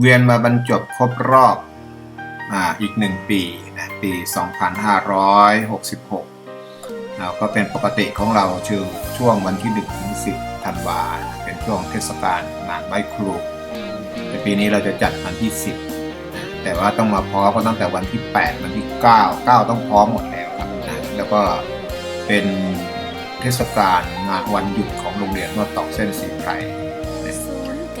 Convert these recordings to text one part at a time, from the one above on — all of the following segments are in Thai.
เวียนมาบรรจบครบรอบอ่าอีกหนึ่งปีนะปี 2566เราก็เป็นปกติของเราชื่อช่วงวันที่1ถึง10ธันวาเป็นช่วงเทศกาลงานไหว้ครูแต่ปีนี้เราจะจัดวันที่ 10นะแต่ว่าต้องมาพร้อมก็ตั้งแต่วันที่ 8 วันที่ 9 9 ต้องพร้อมหมดแล้วครับนะแล้วก็เป็นเทศกาลงานวันหยุดของโรงเรียนนวดตอกเส้นสีไพร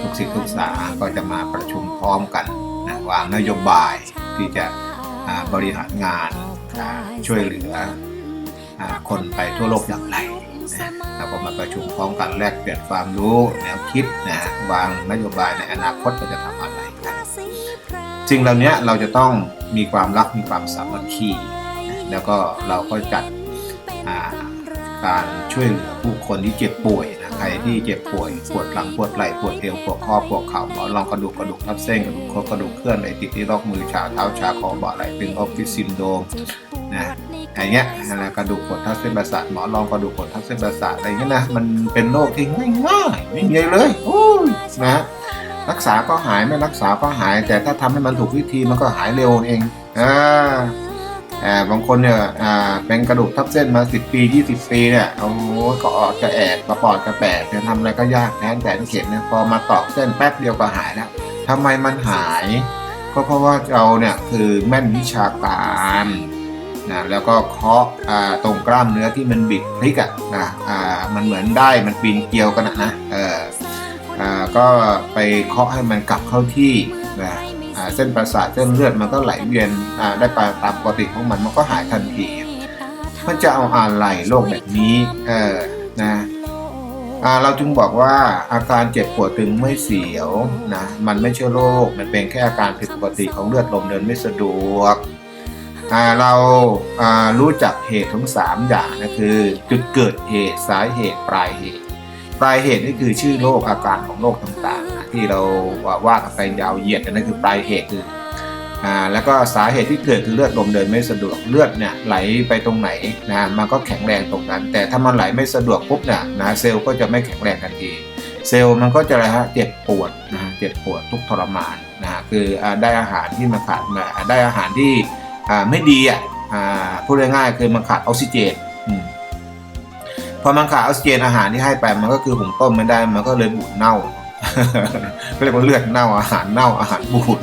ทุกศิษย์ทุกษาก็จะมาประชุมพร้อมกันนะวางนโยบายที่จะบริหารงานช่วยเหลือคนไปทั่วโลกอย่างไรนะแล้วก็มาประชุมพร้อมกันแลกเปลี่ยนความรู้แนวคิดนะวางนโยบายในอนาคตเราจะทำอะไรกันสิ่งเหล่านี้เราจะต้องมีความรักมีความสามัคคีแล้วก็เราก็จัดการช่วยเหลือผู้คนที่เจ็บป่วย ใครที่เจ็บป่วยปวดหลังปวดไหล่ปวดเอวปวดข้อปวดเข่าหมอนรองกระดูกกระดูกทับเส้นกระดูกคดกระดูกเคลื่อนไหลติดที่รอกมือชาเท้าชาคอบ่าไหล่เป็นออฟฟิศซินโดมนะอย่างเงี้ยนะกระดูกกดทับเส้นประสาทหมอนรองกระดูกกดทับเส้นประสาทอะไรเงี้ยนะมันเป็นโรคที่ง่ายๆไม่มีเลยโอ้ยนะรักษาก็หายไม่รักษาก็หาย แต่ถ้าทำให้มันถูกวิธีมันก็หายเร็วเองอ่า บางคนเนี่ยอ่าเป็นกระดูกทับเส้นมา 10 ปี 20 ปีเนี่ยโอ้โหก็ออกจะแอดกระปอดกระแปดจะทำอะไรก็ยากแทนแสนเข็มเนี่ยพอมาตอกเส้นแป๊บเดียวก็หายแล้วทำไมมันหาย ก็เพราะว่าเราเนี่ยคือแม่นวิชาการนะแล้วก็เคาะอ่าตรงกล้ามเนื้อที่มันบิดพลิกอะนะอ่ามันเหมือนได้มันปีนเกลียวกันอะนะเอออ่าก็ไปเคาะให้มันกลับเข้าที่นะ เส้นประสาทเส้นเลือดมันก็ไหลเวียนได้ไปตามปกติของมันมันก็หายทันที มันจะเอาอะไรโรคแบบนี้เออนะเราจึงบอกว่าอาการเจ็บปวดตึงไม่เสียวนะมันไม่ใช่โรคมันเป็นแค่อาการผิดปกติของเลือดลมเดินไม่สะดวกเราารู้จักเหตุทั้งสามอย่างนะคือ จุดเกิดเหตุสาเหตุปลายเหตุ ปลายเหตุนี่คือชื่อโรคอาการของโรคต่างๆนะ ที่เราว่ากันไปยาวเหยียดนั่นคือปลายเหตุคืออ่าแล้วก็สาเหตุที่เกิดคือเลือดลมเดินไม่สะดวกเลือดเนี่ยไหลไปตรงไหนนะมันก็แข็งแรงตรงนั้น แต่ถ้ามันไหลไม่สะดวกปุ๊บเนี่ยนะเซลล์ก็จะไม่แข็งแรงทันที เซลล์มันก็จะอะไรฮะเจ็บปวดนะเจ็บปวดทุกทรมานนะคือได้อาหารที่มันขาดได้อาหารที่อ่าไม่ดีอะอ่าพูดง่ายๆคือมันขาดออกซิเจนพอมันขาดออกซิเจนอาหารที่ให้ไปมันก็คือหุงต้มไม่ได้มันก็เลยบูดเน่า ก็เรียกว่าเลือดเน่าอาหารเน่าอาหารบูด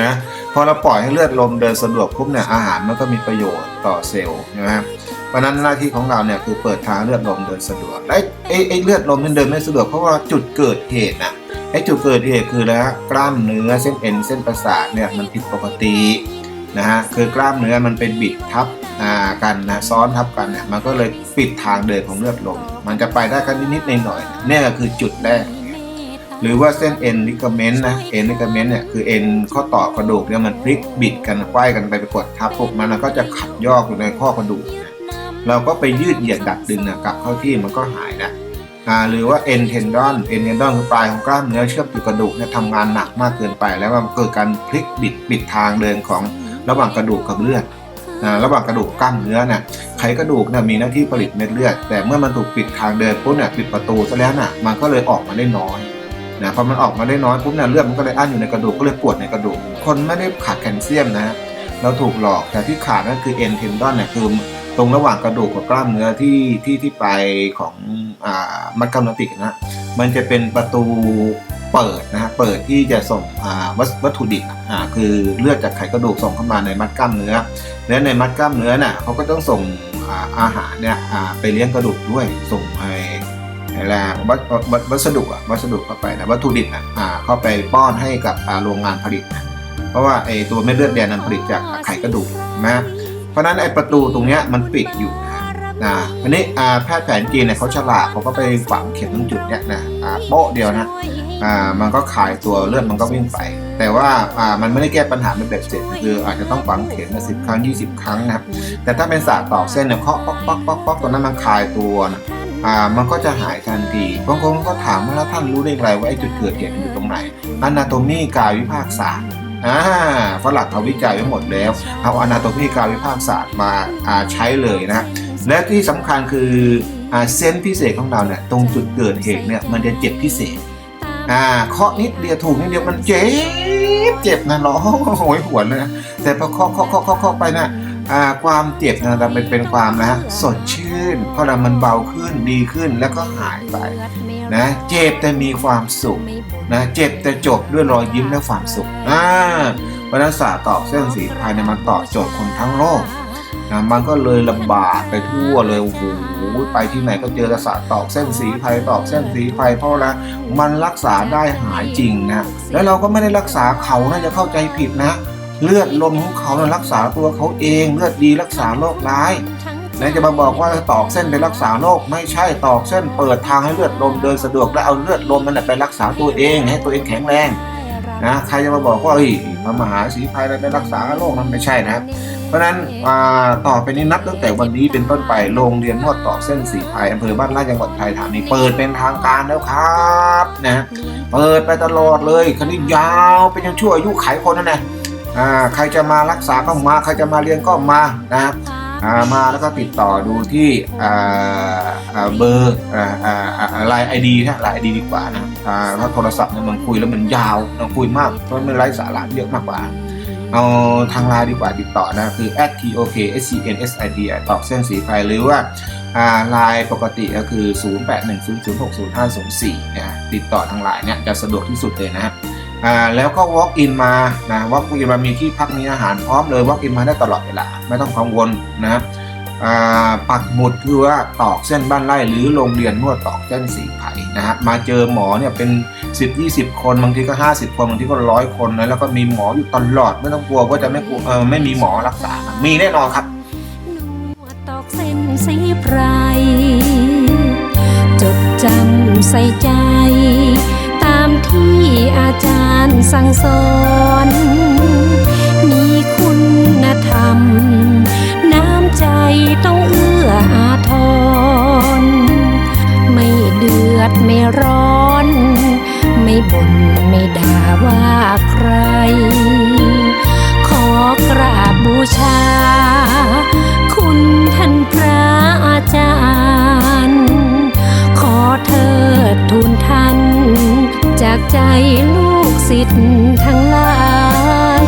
นะพอเราปล่อยให้เลือดลมเดินสะดวกปุ๊บเนี่ยอาหารมันก็มีประโยชน์ต่อเซลล์นะครับเพราะนั้นหน้าที่ของเราเนี่ยคือเปิดทางเลือดลมเดินสะดวกไอ้ไอ้ไอ้เลือดลมมันเดินไม่สะดวกเพราะว่าจุดเกิดเหตุน่ะไอ้จุดเกิดเหตุคือแล้วกล้ามเนื้อเส้นเอ็นเส้นประสาทเนี่ยมันผิดปกตินะฮะคือกล้ามเนื้อมันเป็นบิดทับอ่ากันนะซ้อนทับกันเนี่ยมันก็เลยปิดทางเดินของเลือดลมมันจะไปได้กันนิดๆหน่อยๆเนี่ยก็คือจุดแรก หรือว่าเส้นเอ็นลิกาเมนต์นะเอ็นลิกาเมนต์เนี่ยคือเอ็นข้อต่อกระดูกเนี่ยมันพลิกบิดกันไขว้กันไปไปกดทับพวกมันแล้วก็จะขัดยอกอยู่ในข้อกระดูกนะเราก็ไปยืดเหยียดดัดดึงนะกลับเข้าที่มันก็หายนะอ่าหรือว่าเอ็นเทนดอนเอ็นเทนดอนคือปลายของกล้ามเนื้อเชื่อมอยู่กระดูกเนี่ยทำงานหนักมากเกินไป แล้วมันเกิดการพลิกบิดบิดทางเดินของระหว่างกระดูกกับเลือดอ่าระหว่างกระดูกกล้ามเนื้อน่ะไขกระดูกน่ะมีหน้าที่ผลิตเม็ดเลือด แต่เมื่อมันถูกปิดทางเดินปุ๊บเนี่ยปิดประตูซะแล้วน่ะมันก็เลยออกมาได้น้อย นะพอมันออกมาได้น้อยปุ๊บเนี่ยเลือดมันก็เลยอั้นอยู่ในกระดูกก็เลยปวดในกระดูก คนไม่ได้ขาดแคลเซียมนะเราถูกหลอกแต่ที่ขาดนั่นคือเอ็นเทนดอนเนี่ยคือตรงระหว่างกระดูกกับกล้ามเนื้อที่ที่ที่ไปของอ่ามัดกำนติกนะมันจะเป็นประตูเปิดนะฮะเปิดที่จะส่งวัตถุดิบอ่าคือเลือดจากไขกระดูกส่งเข้ามาในมัดกล้ามเนื้อ และในมัดกล้ามเนื้อน่ะเขาก็ต้องส่งอาหารเนี่ยไปเลี้ยงกระดูกด้วยส่งไอ้ อะไรวัสวัสวัสดุอะวัสดุเข้าไปนะวัตถุดิบอะอ่าเข้าไปป้อนให้กับอ่าโรงงานผลิตนะเพราะว่าไอ้ตัวเม็ดเลือดแดงนั้นผลิตจากไขกระดูกนะเพราะฉะนั้นไอ้ประตูตรงเนี้ยมันปิดอยู่นะนะอันนี้อ่าแพทย์แผนจีนเนี่ยเขาฉลาดเขาก็ไปฝังเข็มตรงจุดเนี้ยนะอ่าโป๊ะเดียวนะอ่ามันก็คลายตัวเลือดมันก็วิ่งไป แต่ว่าอ่ามันไม่ได้แก้ปัญหาเป็นแบบเสร็จคืออาจจะต้องฝังเข็มมาสิบครั้ง 20 ครั้งนะครับแต่ถ้าเป็นศาสตร์ตอกเส้นเนี่ยเคาะป๊อกป๊อกป๊อกป๊อกตัวนั้นมันคลายตัวนะ อ่ามันก็จะหายทันทีบางคนก็ถามว่าแล้วท่านรู้ได้ไงว่าไอ้จุดเกิดเหตุอยู่ตรงไหนอนาโตมีกายวิภาคศาสตร์อ่าฝรั่งเขาวิจัยไว้หมดแล้ว เอาอนาโตมีกายวิภาคศาสตร์มาอ่าใช้เลยนะ และที่สำคัญคืออ่าเส้นพิเศษของเราเนี่ยตรงจุดเกิดเหตุเนี่ยมันจะเจ็บพิเศษอ่าเคาะนิดเดียวถูกนิดเดียวมันเจ็บเจ็บนะร้องโหยหวนเลยนะแต่พอเคาะเคาะเคาะเคาะเคาไปนะ ความเจ็บนะมันเป็นเป็นความนะสดชื่นเพราะเรามันเบาขึ้นดีขึ้นแล้วก็หายไปนะเจ็บแต่มีความสุขนะเจ็บแต่จบด้วยรอยยิ้มและความสุขอ่าพระนัสาตอบเส้นสีภายในยมันตอบโจทย์คนทั้งโลกนะมันก็เลยลำบากไปทั่วเลยโอ้โหไปที่ไหนก็เจอแต่ศาสตร์ตอกเส้นสีไฟตอกเส้นสีไฟเพราะอะมันรักษาได้หายจริงนะแล้วเราก็ไม่ได้รักษาเขานะจะเข้าใจผิดนะ เลือดลมของเขานะรักษาตัวเขาเองเลือดดีรักษาโรคร้ายแล้วจะมาบอกว่าตอกเส้นไปรักษาโรคไม่ใช่ตอกเส้นเปิดทางให้เลือดลมเดินสะดวกแล้วเอาเลือดลมมันนะไปรักษาตัวเองให้ตัวเองแข็งแรงนะใครจะมาบอกว่าเฮ้ยมามหาสีภัยอะไรไปรักษาโรคมันไม่ใช่นะ เพราะฉะนั้นอ่าต่อไปนี้นับตั้งแต่วันนี้เป็นต้นไปโรงเรียนนวดต่อเส้นสีภัยอำเภอบ้านไร่จังหวัดไทยธานีเปิดเป็นทางการแล้วครับนะเปิดไปตลอดเลยคันนี้ยาวเป็นยังชั่วอายุไขคนนั่นแหละ อ่าใครจะมารักษาก็มา ใครจะมาเรียนก็มานะครับมาแล้วก็ติดต่อดูที่เบอร์ไลน์ไอดีนะไลน์ไอดีดีกว่านะอ่าเพราะโทรศัพท์เนี่ยมันคุยแล้วมันยาวมันคุยมากเพราะมันไร้สาระเยอะมากกว่าเอาทางไลน์ดีกว่าติดต่อนะ คือ @tok scnsid ตอกเส้นสีไฟหรือว่าอ่าไลน์ปกติก็คือ 0810060504นะติดต่อทางไลน์เนี่ยจะสะดวกที่สุดเลยนะครับ อ่าแล้วก็ walk in มานะ walk in มามีที่พักมีอาหารพร้อมเลย walk in มาได้ตลอดเวลาไม่ต้องกังวลนะครับอ่าปักหมุดคือว่าตอกเส้นบ้านไร่หรือโรงเรียนนวดตอกเส้นสีไผ่นะฮะมาเจอหมอเนี่ยเป็น 10 20 คนบางทีก็ 50 คนบางทีก็ร้อยคนนะแล้วก็มีหมออยู่ตลอดไม่ต้องกลัวว่าจะไม่กลัวเออไม่มีหมอรักษา มีแน่นอนครับนวดตอกเส้นสีไพ สั่งสอนมีคุณธรรม น้ำใจต้องเอื้ออาทร ไม่เดือดไม่ร้อน ไม่บ่นไม่ด่าว่าใคร ขอกราบบูชา คุณท่านพระอาจารย์ ขอเถิดทูลท่านจากใจลูก ศิษย์ทั้งหลาย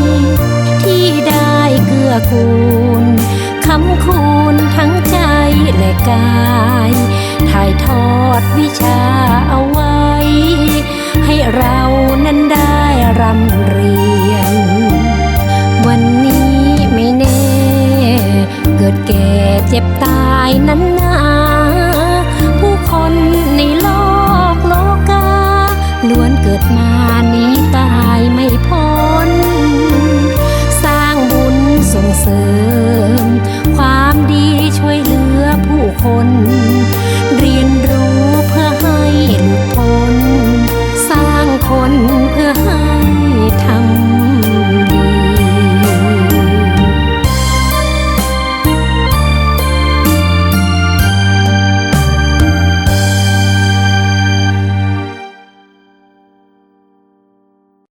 ที่ได้เกื้อกูลคำคูณทั้งใจและกาย ถ่ายทอดวิชาเอาไว้ ให้เรานั้นได้รำเรียน วันนี้ไม่แน่ เกิดแก่เจ็บตายนั้นนาผู้คนในโลกโลกาล้วนเกิดมาน พ้น สร้างบุญส่งเสริม ความดีช่วยเหลือผู้คน เรียนรู้เพื่อให้หลุดพ้น สร้างคนเพื่อให้ทำ